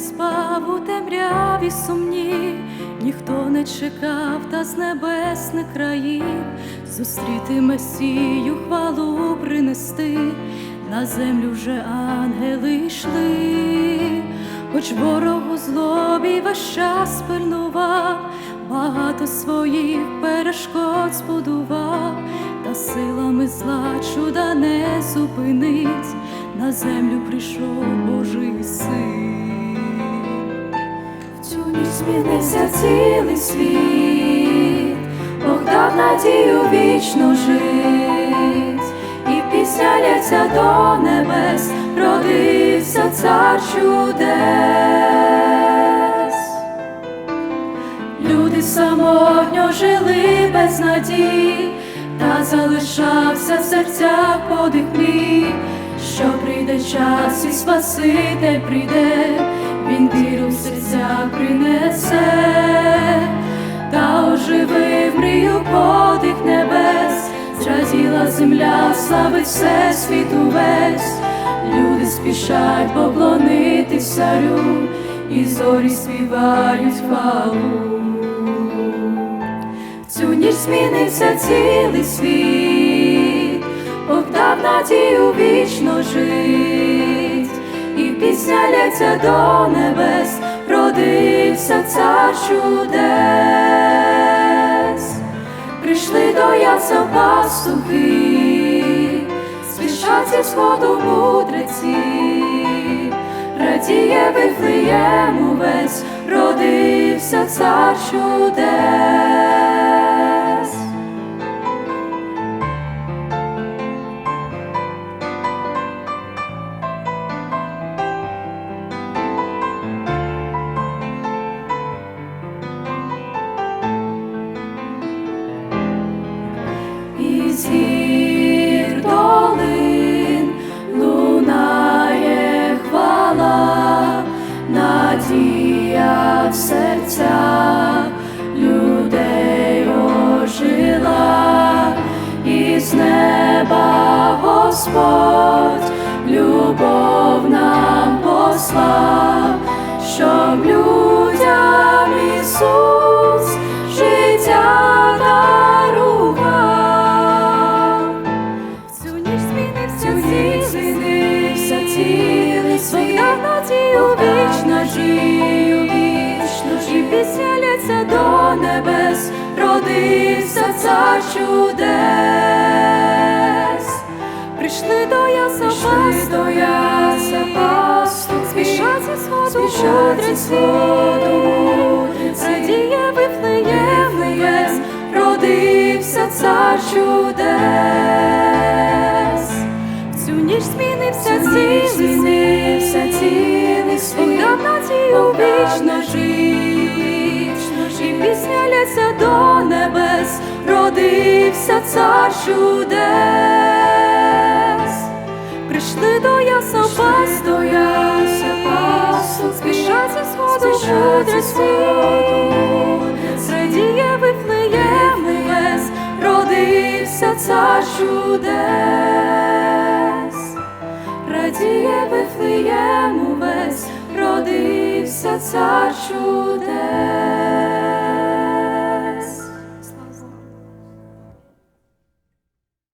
став у темряві сумні, ніхто не чекав, та з небесних країн зустріти Месію, хвалу принести, на землю вже ангели йшли, хоч ворог у злобі весь час пильнував, багато своїх перешкод збудував, та силами зла чуда не зупинить, на землю прийшов Божий син. Змінився цілий світ, Бог дав надію вічно жить, і пісня лється до небес, родився цар чудес. Люди самотньо жили без надій, та залишався в серцях подих мрій, що прийде час і Спаситель прийде, він віру в серця принесе, та оживив мрію подих небес, зраділа земля, славить все світ увесь, люди спішать поклонитись царю, і зорі співають хвалу. В цю ніч змінився цілий світ, Бог дав надію вічно і пісня лється до небес, родився цар чудес, прийшли до ясел пастухи, спішать зі сходу мудреці, радіє Вифлеєм увесь, родився цар чудес. В серцях людей ожила, із неба Господь любов нам послав, щоб людям Ісус життя дарував. В цю ніч змінився цілий світ, дав надію вічна жию, лється до небес, родився цар чудес. Прийшли до яса пастухи, до яса пастухи, спішать зі сходу мудреці, радіє Вифлеєм небес, родився цар чудес. Пісня до небес, родився цар чудес. Прийшли до ясел пас, до ясел пасу, спішать зі сходу мудреці, радіє Вифлеєм небес, родився цар чудес, радіє Вифлеєм увесь, родився цар чудес.